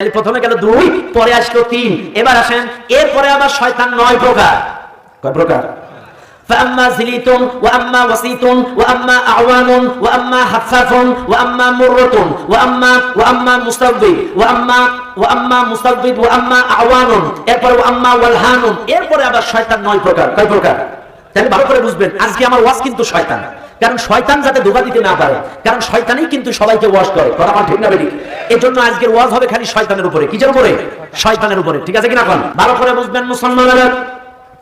তাহলে প্রথমে গেল দুই পরে আসলো তিন এবার আসেন এরপরে আবার শয়তান নয় প্রকার কয় প্রকার فأما زليت وأما وسيط وأما أعوان وأما حفاف وأما مرة وأما وأما مستبد وأما وأما مستبد وأما أعوان এরপর وأما والهان এরপরে আবার শয়তান নয় প্রকার কয় প্রকার তাহলে ভালো করে বুঝবেন আজকে আমার ওয়াজ কিন্তু শয়তান কারণ শয়তান যাতে ধোকা দিতে না পারে, কারণ শয়তানই কিন্তু সবাইকে ওয়াশ করে, কথা আমার ঠিক না বেরিক এই জন্য আজকের ওয়াজ হবে খালি শয়তানের উপরে। কিসের উপরে? শয়তানের উপরে, ঠিক আছে কিনা এখন ভালো করে বুঝবেন মুসলমানেরা।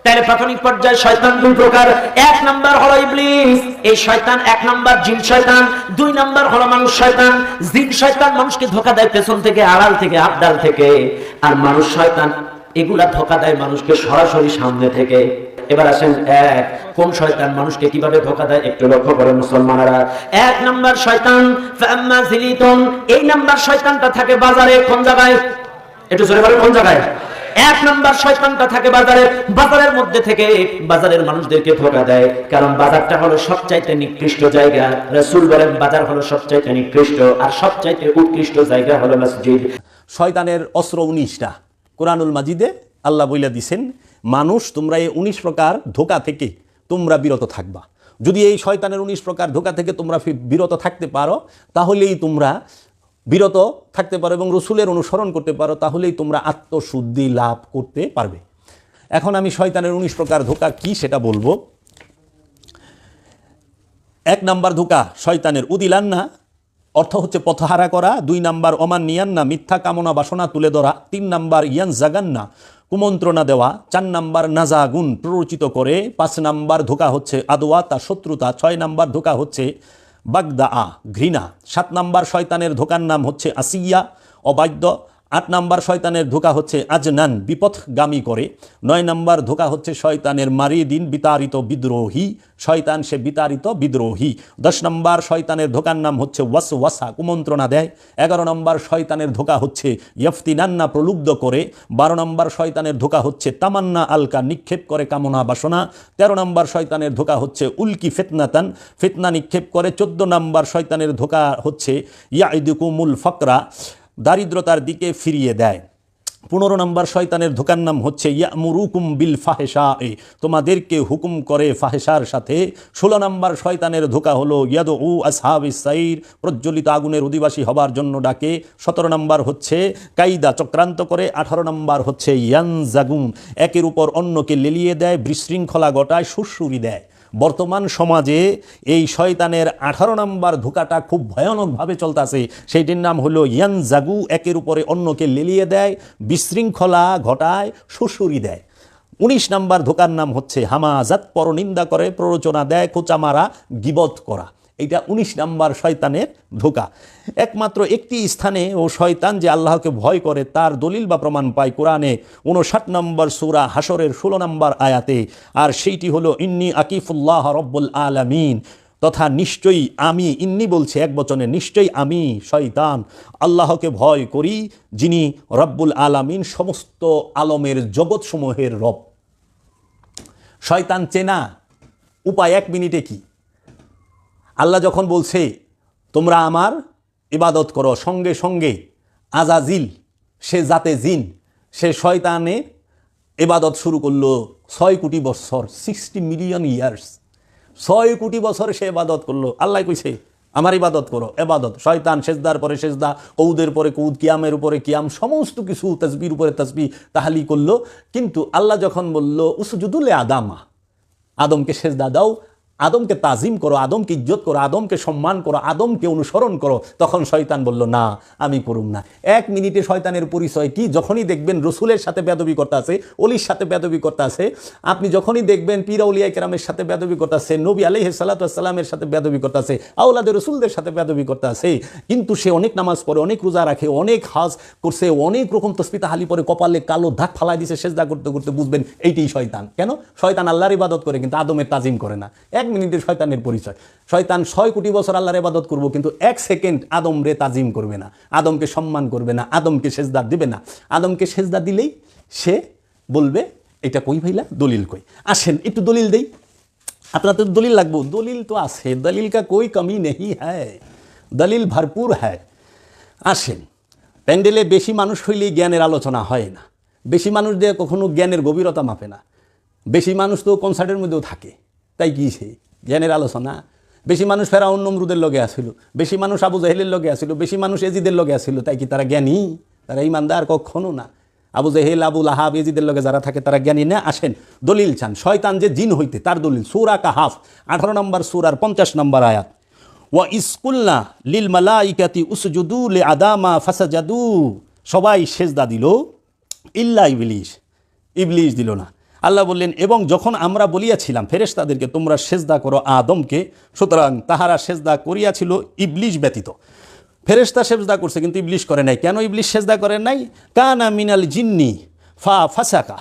তাহলে প্রাথমিক পর্যায়ে শয়তান দুই প্রকার। এক নাম্বার হলো ইবলিস, এই শয়তান এক নাম্বার জিন শয়তান, দুই নাম্বার হলো মানুষ শয়তান। জিন শয়তান মানুষকে ধোকা দেয় পেছন থেকে, আড়াল থেকে আবডাল থেকে। আর মানুষ শয়তান, এগুলা ধোকা দেয় মানুষকে সরাসরি সামনে থেকে। এবার আসেন এক। কোন শয়তান মানুষকে কীভাবে ধোকা দেয় একটু লক্ষ্য করে মুসলমানেরা। এক নাম্বার শয়তান এই নাম্বার শয়তানটা থাকে বাজারে, কোন জায়গায়? একটু জোরে বলেন, কোন জায়গায়? এক নাম্বার শয়তানটা থাকে বাজারে, বাজারের মধ্যে থেকে বাজারের মানুষদেরকে ধোকা দেয়। কারণ বাজারটা হলো সবচাইতে নিকৃষ্ট জায়গা। রাসূল বলেন, বাজার হলো সবচাইতে নিকৃষ্ট, আর সবচাইতে উৎকৃষ্ট জায়গা হলো মসজিদ। শয়তানের অস্ত্র উনিশটা, কোরআনুল মাজিদে আল্লাহ বইলা দিছেন, মানুষ, তোমরা এই উনিশ প্রকার ধোকা থেকে তোমরা বিরত থাকবা। যদি এই শয়তানের উনিশ প্রকার ধোকা থেকে তোমরা বিরত থাকতে পারো, তাহলেই তোমরা বিরত থাকতে পারো এবং রসুলের অনুসরণ করতে পারো, তাহলেই তোমরা আত্মশুদ্ধি লাভ করতে পারবে। এখন আমি শয়তানের উনিশ প্রকার ধোকা কি সেটা বলব। এক নাম্বার ধোকা শয়তানের উদিলান্না, অর্থ হচ্ছে পথহারা করা। দুই নাম্বার অমান নিয়ান্না মিথ্যা কামনা বাসনা তুলে ধরা। তিন নাম্বার ইয়ান জাগান্না কুমন্ত্রণা দেওয়া, চার নাম্বার নাজাগুন প্ররোচিত করে, পাঁচ নাম্বার ধোকা হচ্ছে আদোয়া তা শত্রুতা, ছয় নাম্বার ধোকা হচ্ছে বাগদা আ ঘৃণা, সাত নাম্বার শয়তানের ধোকার নাম হচ্ছে আসিয়া, অবাধ্য আট নাম্বার শয়তানের ধোকা হচ্ছে আজনান, বিপথগামী করে। নয় নাম্বার ধোকা হচ্ছে শয়তানের মারি দিন, বিতাড়িত বিদ্রোহী। শয়তান সে বিতাড়িত বিদ্রোহী। দশ নম্বর শয়তানের ধোকার নাম হচ্ছে ওয়াস ওয়াসা কুমন্ত্রণা দেয়। এগারো নম্বর শয়তানের ধোকা হচ্ছে ইয়ফতিনান্না, প্রলুব্ধ করে। বারো নম্বর শয়তানের ধোকা হচ্ছে তামান্না, আলকা নিক্ষেপ করে কামনা, বাসনা। তেরো নম্বর শয়তানের ধোকা হচ্ছে উল্কি ফেতনাতান, ফেতনা নিক্ষেপ করে। চোদ্দ নম্বর শয়তানের ধোকা হচ্ছে ইয়াইদুকুমুল ফকরা। দারিদ্রতার দিকে ফিরিয়ে দেয়। পনেরো নম্বর শয়তানের ধোকার নাম হচ্ছে ইয়ামুরুকুম বিল ফাহেসা এ তোমাদেরকে হুকুম করে ফাহেসার সাথে। ষোলো নম্বর শয়তানের ধোকা হলো ইয়াদ উ আসহাব ইসাইর প্রজ্বলিত আগুনের অধিবাসী হবার জন্য ডাকে। সতেরো নম্বর হচ্ছে কাইদা চক্রান্ত করে। আঠারো নম্বর হচ্ছে ইয়ান জাগুম একের উপর অন্যকে লেলিয়ে দেয়। বিশৃঙ্খলা গটায় সুরসুরি দেয়। বর্তমান সমাজে এই শয়তানের আঠারো নম্বর ধোকাটা খুব ভয়ানকভাবে চলতেছে। সেইটির নাম হলো ইয়ান জাগু একের উপরে অন্যকে লেলিয়ে দেয়, বিশৃঙ্খলা ঘটায় শ্বশুরি দেয়। উনিশ নাম্বার ধোকার নাম হচ্ছে হামাজাত, পরনিন্দা করে, প্ররোচনা দেয় খোঁচামারা মারা, গিবত করা। এইটা উনিশ নাম্বার শয়তানের ধোকা। একমাত্র একটি স্থানে ও শয়তান যে আল্লাহকে ভয় করে, তার দলিল বা প্রমাণ পায় কোরআনে উনষাট নম্বর সুরা হাসরের ষোলো নম্বর আয়াতে, আর সেইটি হলো, ইন্নি আকিফুল্লাহ রব্বুল আলামিন। তথা নিশ্চয়ই আমি, ইন্নি বলছে এক বচনে, নিশ্চয়ই আমি শয়তান, আল্লাহকে ভয় করি, যিনি রব্বুল আলামিন সমস্ত আলমের জগৎসমূহের রব। শয়তান চেনা, উপায় এক মিনিটে কি? আল্লাহ যখন বলছে, তোমরা আমার ইবাদত করো, সঙ্গে সঙ্গে আজাজিল, সে জাতে জিন, সে শয়তানের ইবাদত শুরু করল ছয় কোটি বছর সিক্সটি মিলিয়ন ইয়ার্স ছয় কোটি বছর সে ইবাদত করল। আল্লাহ কইছে, আমার ইবাদত করো এবাদত শয়তান সেজদার পরে সেজদা কৌদের পরে কৌদ, কিয়ামের উপরে কিয়াম, সমস্ত কিছু তসবির উপরে তসবি তাহালি করল। কিন্তু আল্লাহ যখন বলল উসুজুদুল্লে আদামা, আদমকে সেজদা দাও আদমকে তাজিম করো, আদমকে ইজ্জত করো, আদমকে সম্মান করো, আদমকে অনুসরণ করো, তখন শয়তান বলল, না, আমি করুম না। এক মিনিটে শয়তানের পরিচয় কি? যখনই দেখবেন রসুলের সাথে বেদবি করতে আছে, অলির সাথে বেদবি করতে আছে, আপনি যখনই দেখবেন পীরা উলিয়া কেরামের সাথে বেদবি করতে আছে, নবী আলহ সাল্লাতামের সাথে বেদবি করতে আছে আউলাদের রসুলদের সাথে বেদবি করতে আছে, কিন্তু সে অনেক নামাজ পড়ে, অনেক রোজা রাখে, অনেক হাজ করছে, অনেক রকম তসপিতা হালি পরে কপালে কালো দাগ ফালাই দিছে, সেজদা করতে করতে বুঝবেন, এইটাই শয়তান। কেন? শয়তান আল্লাহর ইবাদত করে, কিন্তু আদমের তাজিম করে না। এক মিনিটের শয়তানের পরিচয়। শয়তান ছয় কোটি বছর আল্লাহর ইবাদত করব, কিন্তু এক সেকেন্ড আদম রে তাজিম করবে না। আদমকে সম্মান করবে না, আদমকে সেজদা দিবে না। আদমকে সেজদা দিলেই সে বলবে, এটা কই ভাইলা? দলিল কই? আসেন, একটু দলিল দেই। আপনার তো দলিল লাগবো? দলিল তো আছে। দলিল কা কোই কমি নেই হ্যায়? দলিল ভরপুর হ্যায়। আসেন, প্যান্ডেলে বেশি মানুষ হইলেই জ্ঞানের আলোচনা হয় না। বেশি মানুষ দিয়ে কখনো জ্ঞানের গভীরতা মাপে না। বেশি মানুষ তো কনসার্টের মধ্যেও থাকে। তাই কি সে জ্ঞানের আলোচনা। বেশি মানুষ ফেরা নমরুদের লগে আসিল বেশি মানুষ আবু জাহেলের লগে আসিল বেশি মানুষ এজিদের লগে আসিল তাই কি তারা জ্ঞানী? তারা ইমানদার কখনো না। আবু জাহেল, আবু লাহাব এজিদের লগে যারা থাকে, তারা জ্ঞানী না, আসেন। দলিল চান। শয়তান যে জিন হইতে, তার দলিল। সুরা কাহাফ, আঠারো নম্বর সুরার পঞ্চাশ নম্বর আয়াত। ওয়া ইসকুল্লা লিল মালাইকাতি উসজুদু লে আদামা ফাসাজাদু। সবাই সেজদা দিল। ইল্লা ইবলিশ। ইবলিশ দিল না। আল্লাহ বললেন, এবং যখন আমরা বলিয়াছিলাম, ফেরেশতাদেরকে, তোমরা সেজদা করো আদমকে সুতরাং তাহারা সেজদা করিয়াছিল ইবলিশ ব্যতীত। ফেরেশতা সেজদা করছে, কিন্তু ইবলিশ করে নাই। কেন ইবলিশ সেজদা করে নাই? কানা মিনাল জিন্নি ফা ফাসাকা।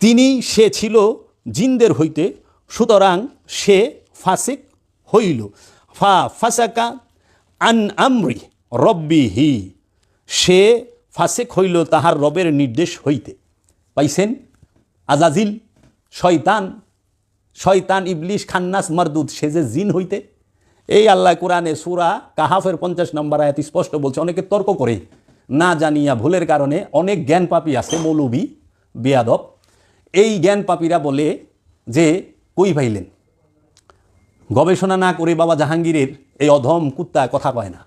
তিনি, সে ছিল জিনদের হইতে, সুতরাং সে ফাসিক হইল। ফা ফাসাকা আন আমরি রব্বি হি সে ফাসেক হইল তাহার রবের নির্দেশ হইতে। পাইছেন? আজাজিল, শয়তান শয়তান, ইবলিশ, খান্নাস, মারদুদ, সে যে জিন হইতে, এই আল্লাহ কোরআনে সুরা কাহাফের পঞ্চাশ নম্বর আয়াত স্পষ্ট বলছে, অনেকে তর্ক করে, না জানিয়া ভুলের কারণে অনেক জ্ঞান পাপি আছে, মৌলবি, বেয়াদব। এই জ্ঞান পাপীরা বলে যে, কই পাইলেন গবেষণা না করে বাবা জাহাঙ্গীরের এই অধম কুত্তা কথা কয় না।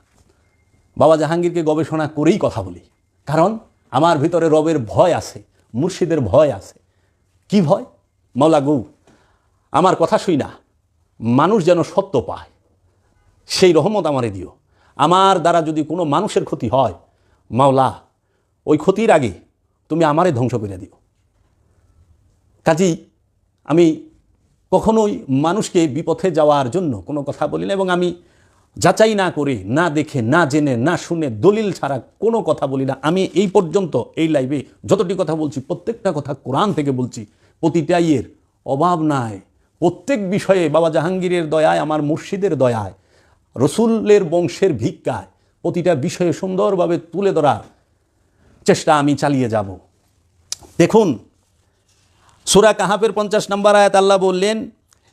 বাবা জাহাঙ্গীরকে গবেষণা করেই কথা বলি। কারণ, আমার ভিতরে রবের ভয় আছে, মুর্শিদের ভয় আছে কি ভয়? মাওলা গৌ, আমার কথা শুই না। মানুষ যেন সত্য পায়, সেই রহমত আমারে দিও। আমার দ্বারা যদি কোনো মানুষের ক্ষতি হয়, মাওলা, ওই ক্ষতির আগে তুমি আমারে ধ্বংস করে দিও। কাজেই আমি কখনোই মানুষকে বিপথে যাওয়ার জন্য কোনো কথা বলি না এবং আমি যাচাই না করে, না দেখে, না জেনে, না শুনে দলিল ছাড়া কোনো কথা বলি না। আমি এই পর্যন্ত এই লাইভে যতটি কথা বলছি, প্রত্যেকটা কথা কোরআন থেকে বলছি। প্রতিটা ইয়ের অভাব নাই। প্রত্যেক বিষয়ে বাবা জাহাঙ্গীরের দয়ায়, আমার মুর্শিদের দয়ায়, রসুলের বংশের ভিক্ষায় প্রতিটা বিষয়ে সুন্দরভাবে তুলে ধরার চেষ্টা আমি চালিয়ে যাব। দেখুন, সুরা কাহাফের পঞ্চাশ নম্বর আয়াত আল্লাহ বললেন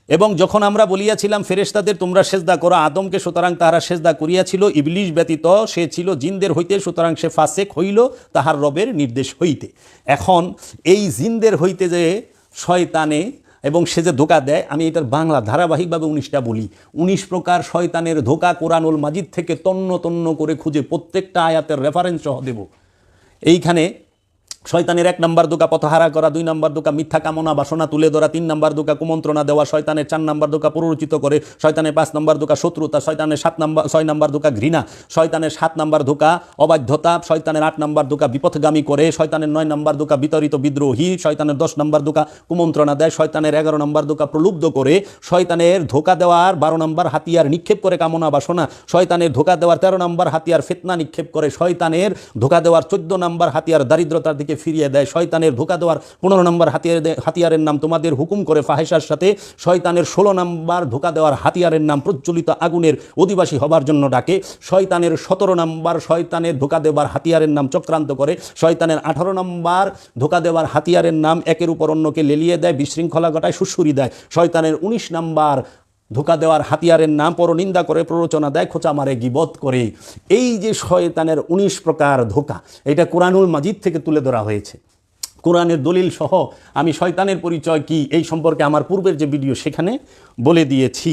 এবং যখন আমরা বলিয়াছিলাম, ফেরেশতাদের, তোমরা সেজদা করো, আদমকে সুতরাং তাহারা সেজদা করিয়াছিল, ইবলিশ ব্যতীত সে ছিল জিনদের হইতে, সুতরাং সে ফাসেক হইল তাহার রবের নির্দেশ হইতে। এখন এই জিনদের হইতে যে শয়তানে, এবং সে যে ধোকা দেয়, আমি এটার বাংলা ধারাবাহিকভাবে উনিশটা বলি। উনিশ প্রকার শয়তানের ধোকা কোরআনুল মাজিদ থেকে তন্ন তন্ন করে খুঁজে প্রত্যেকটা আয়াতের রেফারেন্স সহ দেব। এইখানে শয়তানের এক নম্বর দোকা পথহারা করা দুই নম্বর দোকা মিথ্যা কামনা বাসনা তুলে ধরা তিন নম্বর দোকা কুমন্ত্রণা দেওয়া শয়তানের চার নম্বর দোকা পুরোচিত করে শয়তানের পাঁচ নম্বর দোকা শত্রুতা শয়তানের সাত নম্বর ছয় নম্বর দোকা ঘৃণা শয়তানের সাত নম্বর ধোকা অবাধ্যতা শয়তানের আট নম্বর দোকা বিপথগামী করে শয়তানের নয় নম্বর দোকা বিতরিত বিদ্রোহী শয়তানের দশ নম্বর দোকা কুমন্ত্রণা দেয় শয়তানের এগারো নম্বর দোকা প্রলুব্ধ করে শয়তানের ধোকা দেওয়ার বারো নম্বর হাতিয়ার নিক্ষেপ করে কামনা বাসনা শয়তানের ধোকা দেওয়ার তেরো নম্বর হাতিয়ার ফেতনা নিক্ষেপ করে শয়তানের ধোকা দেওয়ার চোদ্দ নম্বর হাতিয়ার দারিদ্রতার দিকে ফিরিয়ে দেয়। শয়তানের ধোকা দেওয়ার পনেরো নম্বর হাতিয়ার হাতিয়ারের নাম তোমাদের হুকুম করে ফাহেসার সাথে। শয়তানের ষোলো নম্বর ধোকা দেওয়ার হাতিয়ারের নাম প্রজ্বলিত আগুনের অধিবাসী হবার জন্য ডাকে। শয়তানের সতেরো নম্বর শয়তানের ধোকা দেওয়ার হাতিয়ারের নাম চক্রান্ত করে। শয়তানের আঠারো নম্বর ধোকা দেওয়ার হাতিয়ারের নাম একের উপর অন্যকে লেলিয়ে দেয়, বিশৃঙ্খলা ঘটায় সুসুরি দেয়। শয়তানের উনিশ নম্বর ধোকা দেওয়ার হাতিয়ারের নাম পরনিন্দা করে, প্ররোচনা দেয়, খোঁচা মারে, গিবত করে। এই যে শয়তানের উনিশ প্রকার ধোকা, এটা কোরআনুল মাজিদ থেকে তুলে ধরা হয়েছে। কোরআনের দলিল সহ আমি শয়তানের পরিচয় কি, এই সম্পর্কে আমার পূর্বের যে ভিডিও সেখানে বলে দিয়েছি।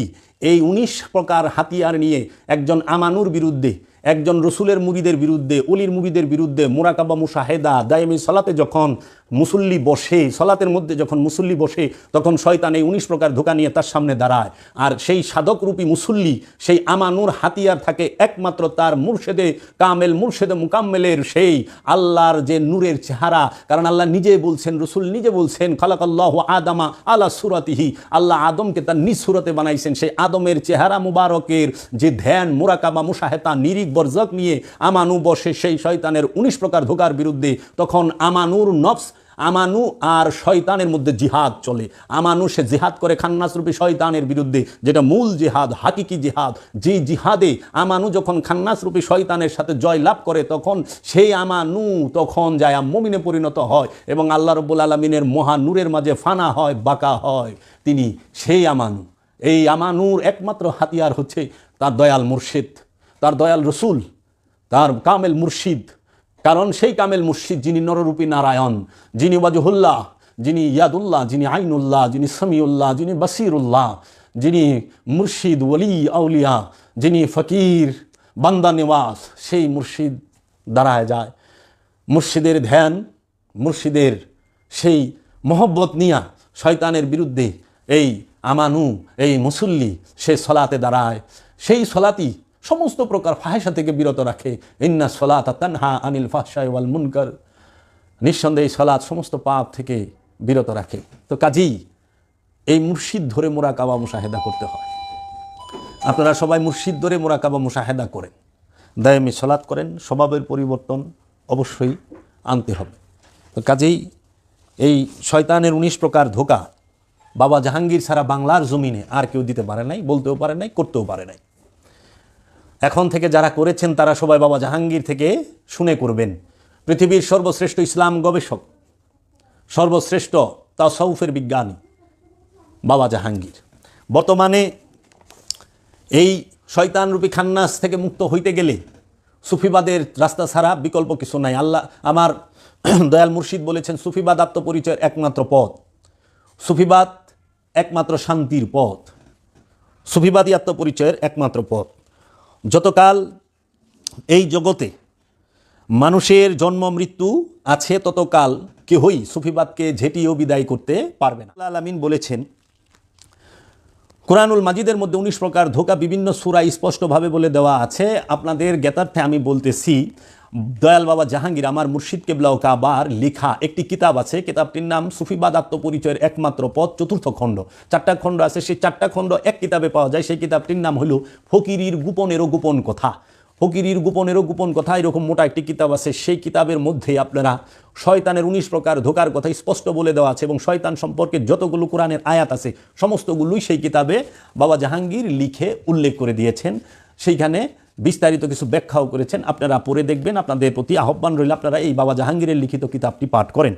এই উনিশ প্রকার হাতিয়ার নিয়ে একজন আমানুর বিরুদ্ধে, একজন রসুলের মুরিদের বিরুদ্ধে, অলির মুরিদের বিরুদ্ধে মোরাকাবা মুশাহেদা দায়মি সালাতে যখন মুসল্লি বসে, সলাতের মধ্যে যখন মুসল্লি বসে, তখন শয়তান এই উনিশ প্রকার ধোকা নিয়ে তার সামনে দাঁড়ায়। আর সেই সাধকরূপী মুসল্লি, সেই আমানুর হাতিয়ার থাকে একমাত্র তার মুর্শেদে কামেল, মুর্শেদে মুকাম্মেলের সেই আল্লাহর যে নূরের চেহারা। কারণ আল্লাহ নিজে বলছেন, রসুল নিজে বলছেন, খালাকাল্লাহ আদামা আলা সুরাতিহি। আল্লাহ আদমকে তার নিজ সুরতে বানাইছেন। সেই আদমের চেহারা মুবারকের যে ধ্যান, মোরাকাবা মুশাহেতা নিরিক বর্জক নিয়ে আমানু বসে সেই শয়তানের উনিশ প্রকার ধোকার বিরুদ্ধে, তখন আমানুর নফস আমানু আর শয়তানের মধ্যে জিহাদ চলে। আমানু সে জিহাদ করে খান্নাসরূপী শয়তানের বিরুদ্ধে, যেটা মূল জিহাদ, হাকিকি জিহাদ। যে জিহাদে আমানু যখন খান্নাসরূপী শয়তানের সাথে জয় লাভ করে, তখন সেই আমানু তখন যায় মমিনে পরিণত হয় এবং আল্লাহ রব্বুল আলমিনের মহানুরের মাঝে ফানা হয়, বাঁকা হয়। তিনি সেই আমানু। এই আমানুর একমাত্র হাতিয়ার হচ্ছে তার দয়াল মুর্শিদ, তার দয়াল রসুল, তার কামেল মুর্শিদ। কারণ সেই কামেল মুর্শিদ যিনি নররূপী নারায়ণ, যিনি ওয়াজহুল্লাহ, যিনি ইয়াদুল্লাহ, যিনি আইনুল্লাহ, যিনি সামিউল্লাহ, যিনি বাসিরুল্লাহ, যিনি মুর্শিদ ওলি আউলিয়া, যিনি ফকির, বান্দা নেওয়াজ, সেই মুর্শিদ দাঁড়ায় যায়। মুর্শিদের ধ্যান, মুর্শিদের সেই মহব্বত নিয়া শয়তানের বিরুদ্ধে এই আমানু, এই মুসল্লি সে সলাতে দাঁড়ায়। সেই সলাতি সমস্ত প্রকার ফাহেসা থেকে বিরত রাখে। ইন্না সলাত তানহা আনিল ফাহশাই ওয়াল মুনকার। নিঃসন্দেহে সলাৎ সমস্ত পাপ থেকে বিরত রাখে। তো কাজেই এই মুর্শিদ ধরে মোরাকাবা মুশাহেদা করতে হয়। আপনারা সবাই মুর্শিদ ধরে মোরাকাবা মুশাহেদা করেন। দায়ামি সলাৎ করেন, স্বভাবের পরিবর্তন অবশ্যই আনতে হবে। তো কাজেই এই শয়তানের উনিশ প্রকার ধোকা বাবা জাহাঙ্গীর ছাড়া বাংলার জমিনে আর কেউ দিতে পারে নাই, বলতেও পারে নাই, করতেও পারে নাই। এখন থেকে যারা করেছেন তারা সবাই বাবা জাহাঙ্গীর থেকে শুনে করবেন। পৃথিবীর সর্বশ্রেষ্ঠ ইসলাম গবেষক, সর্বশ্রেষ্ঠ তাসৌফের বিজ্ঞানী বাবা জাহাঙ্গীর। বর্তমানে এই শয়তানরূপী খান্নাস থেকে মুক্ত হইতে গেলে সুফিবাদের রাস্তা ছাড়া বিকল্প কিছু নাই। আল্লাহ, আমার দয়াল মুর্শিদ বলেছেন, সুফিবাদ আত্মপরিচয়ের একমাত্র পথ। সুফিবাদ একমাত্র শান্তির পথ। সুফিবাদী আত্মপরিচয়ের একমাত্র পথ। যতকাল এই জগতে মানুষের জন্ম, মৃত্যু আছে, ততকাল কেহই সুফিবাদকে ঝেঁটিয়েও বিদায় করতে পারবে না। আলামিন বলেছেন কোরআনুল মাজিদের মধ্যে উনিশ প্রকার ধোকা, বিভিন্ন সুরা স্পষ্টভাবে বলে দেওয়া আছে। আপনাদের জ্ঞাতার্থে আমি বলতেছি, দয়াল বাবা জাহাঙ্গীর, আমার মুর্শিদ কেবলাও কাবার লেখা একটি কিতাব আছে। কিতাবটির নাম সুফিবাদ আত্মপরিচয়ের একমাত্র পথ, চতুর্থ খণ্ড। চারটা খণ্ড আছে, সেই চারটা খণ্ড এক কিতাবে পাওয়া যায়। সেই কিতাবটির নাম হলো ফকিরির গোপনেরও গোপন কথা। ফকিরির গোপনেরও গোপন কথা, এরকম মোটা একটি কিতাব আছে, সেই কিতাবের মধ্যে আপনারা শয়তানের উনিশ প্রকার ধোকার কথা স্পষ্ট বলে দেওয়া আছে এবং শয়তান সম্পর্কে যতগুলো কোরআনের আয়াত আছে, সমস্তগুলোই সেই কিতাবে বাবা জাহাঙ্গীর লিখে উল্লেখ করে দিয়েছেন। সেইখানে বিস্তারিত কিছু ব্যাখ্যাও করেছেন। আপনারা পড়ে দেখবেন, আপনাদের প্রতি আহ্বান রইল আপনারা এই বাবা জাহাঙ্গীরের লিখিত কিতাবটি পাঠ করেন।